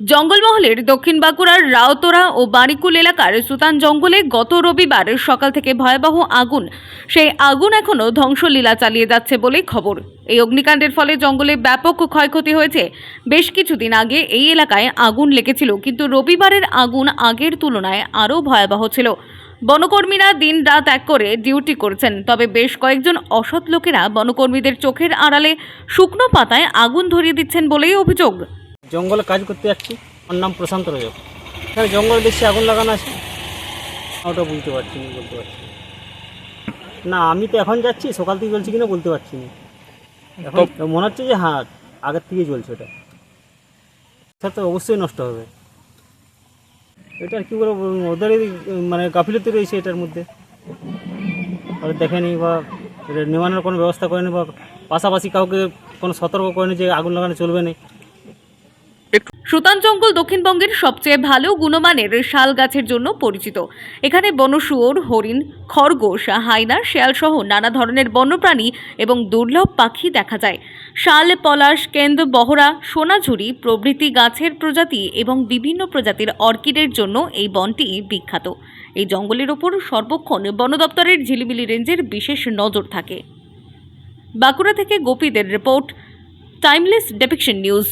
জঙ্গলমহলের দক্ষিণ বাঁকুড়ার রাওতরা ও বারিকুল এলাকার সুতান জঙ্গলে গত রবিবার সকাল থেকে ভয়াবহ আগুন। সেই আগুন এখনও ধ্বংসলীলা চালিয়ে যাচ্ছে বলে খবর। এই অগ্নিকাণ্ডের ফলে জঙ্গলে ব্যাপক ক্ষয়ক্ষতি হয়েছে। বেশ কিছুদিন আগে এই এলাকায় আগুন লেগেছিল, কিন্তু রবিবারের আগুন আগের তুলনায় আরও ভয়াবহ ছিল। বনকর্মীরা দিন রাত এক করে ডিউটি করছেন, তবে বেশ কয়েকজন অসৎ লোকেরা বনকর্মীদের চোখের আড়ালে শুকনো পাতায় আগুন ধরিয়ে দিচ্ছেন বলেই অভিযোগ। জঙ্গলে কাজ করতে যাচ্ছি। আমার নাম প্রশান্ত রজক। এখানে জঙ্গলে দেখছি আগুন লাগানো আছে। ওটা বুঝতে পারছি না বলতে পারছি না। আমি তো এখন যাচ্ছি সকাল থেকে জ্বলছে কিনা বলতে পারছি না। এখন মনে হচ্ছে যে হ্যাঁ আগের থেকেই জ্বলছে ওটা। সেটা তো অবশ্যই নষ্ট হবে। এটা কি বলব ওদের মানে গাফিলতি রয়েছে এটার মধ্যে। ওরা দেখেনি বা নেওয়ানোর কোনো ব্যবস্থা করেনি বা পাশাপাশি কাউকে কোনো সতর্ক করেনি যে আগুন লাগানো চলবে না। সুতান জঙ্গল দক্ষিণবঙ্গের সবচেয়ে ভালো গুণমানের শাল গাছের জন্য পরিচিত। এখানে বনশুয়োর হরিণ, খরগোশ, হাইনা শেয়াল সহ নানা ধরনের বন্যপ্রাণী এবং দুর্লভ পাখি দেখা যায়। শাল, পলাশ কেন্দ্র বহরা, সোনাঝুরি প্রভৃতি গাছের প্রজাতি এবং বিভিন্ন প্রজাতির অর্কিডের জন্য এই বনটি বিখ্যাত। এই জঙ্গলের ওপর সর্বক্ষণ বন দপ্তরের ঝিলিমিলি রেঞ্জের বিশেষ নজর থাকে। বাঁকুড়া থেকে গোপীদের রিপোর্ট, টাইমলেস ডেপিকশন নিউজ।